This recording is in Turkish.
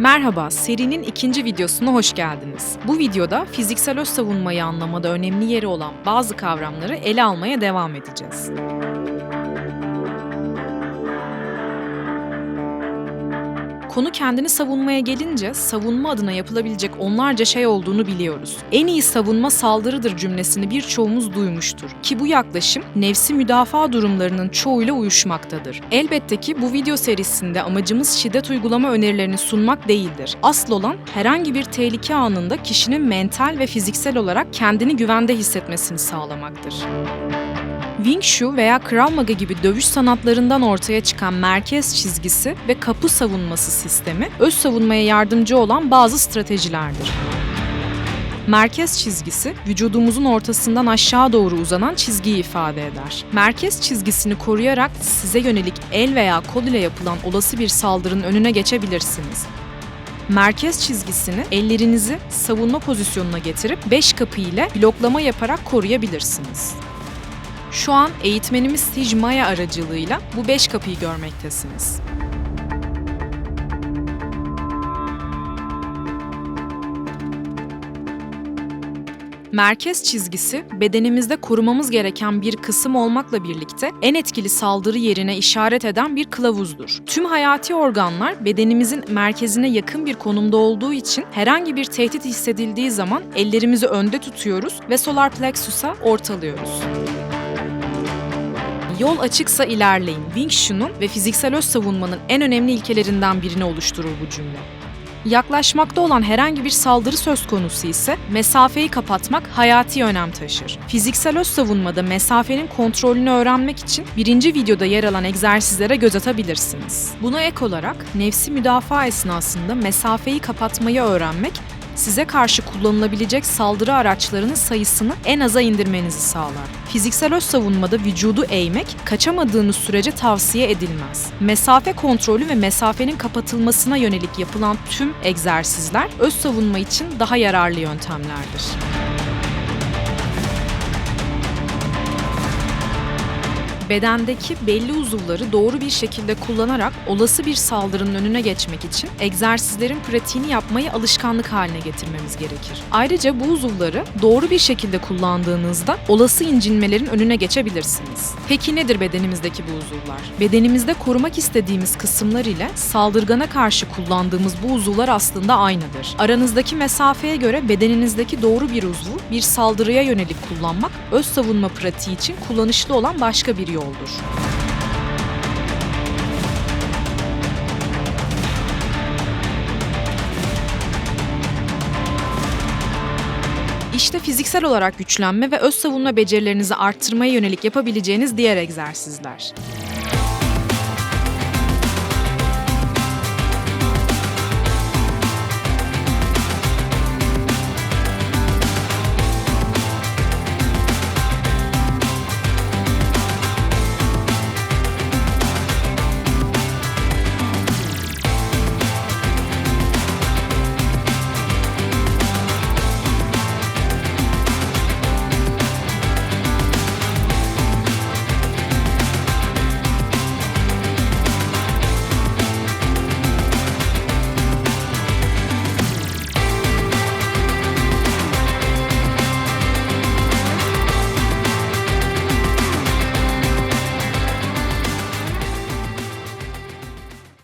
Merhaba, serinin ikinci videosuna hoş geldiniz. Bu videoda fiziksel öz savunmayı anlamada önemli yeri olan bazı kavramları ele almaya devam edeceğiz. Konu kendini savunmaya gelince savunma adına yapılabilecek onlarca şey olduğunu biliyoruz. En iyi savunma saldırıdır cümlesini birçoğumuz duymuştur ki bu yaklaşım nefsi müdafaa durumlarının çoğuyla uyuşmaktadır. Elbette ki bu video serisinde amacımız şiddet uygulama önerilerini sunmak değildir. Asıl olan herhangi bir tehlike anında kişinin mental ve fiziksel olarak kendini güvende hissetmesini sağlamaktır. Wing Chun veya Krav Maga gibi dövüş sanatlarından ortaya çıkan merkez çizgisi ve kapı savunması sistemi öz savunmaya yardımcı olan bazı stratejilerdir. Merkez çizgisi, vücudumuzun ortasından aşağı doğru uzanan çizgiyi ifade eder. Merkez çizgisini koruyarak size yönelik el veya kol ile yapılan olası bir saldırının önüne geçebilirsiniz. Merkez çizgisini ellerinizi savunma pozisyonuna getirip 5 kapı ile bloklama yaparak koruyabilirsiniz. Şu an eğitmenimiz Sij Maya aracılığıyla bu 5 kapıyı görmektesiniz. Merkez çizgisi bedenimizde korumamız gereken bir kısım olmakla birlikte en etkili saldırı yerine işaret eden bir kılavuzdur. Tüm hayati organlar bedenimizin merkezine yakın bir konumda olduğu için herhangi bir tehdit hissedildiği zaman ellerimizi önde tutuyoruz ve solar plexus'a ortalıyoruz. Yol açıksa ilerleyin. Wing Chun'un ve fiziksel öz savunmanın en önemli ilkelerinden birini oluşturur bu cümle. Yaklaşmakta olan herhangi bir saldırı söz konusu ise mesafeyi kapatmak hayati önem taşır. Fiziksel öz savunmada mesafenin kontrolünü öğrenmek için birinci videoda yer alan egzersizlere göz atabilirsiniz. Buna ek olarak nefsi müdafaa esnasında mesafeyi kapatmayı öğrenmek size karşı kullanılabilecek saldırı araçlarının sayısını en aza indirmenizi sağlar. Fiziksel öz savunmada vücudu eğmek kaçamadığınız sürece tavsiye edilmez. Mesafe kontrolü ve mesafenin kapatılmasına yönelik yapılan tüm egzersizler öz savunma için daha yararlı yöntemlerdir. Bedendeki belli uzuvları doğru bir şekilde kullanarak olası bir saldırının önüne geçmek için egzersizlerin pratiğini yapmayı alışkanlık haline getirmemiz gerekir. Ayrıca bu uzuvları doğru bir şekilde kullandığınızda olası incinmelerin önüne geçebilirsiniz. Peki nedir bedenimizdeki bu uzuvlar? Bedenimizde korumak istediğimiz kısımlar ile saldırgana karşı kullandığımız bu uzuvlar aslında aynıdır. Aranızdaki mesafeye göre bedeninizdeki doğru bir uzvu bir saldırıya yönelik kullanmak öz savunma pratiği için kullanışlı olan başka bir yoldur. İşte fiziksel olarak güçlenme ve öz savunma becerilerinizi arttırmaya yönelik yapabileceğiniz diğer egzersizler.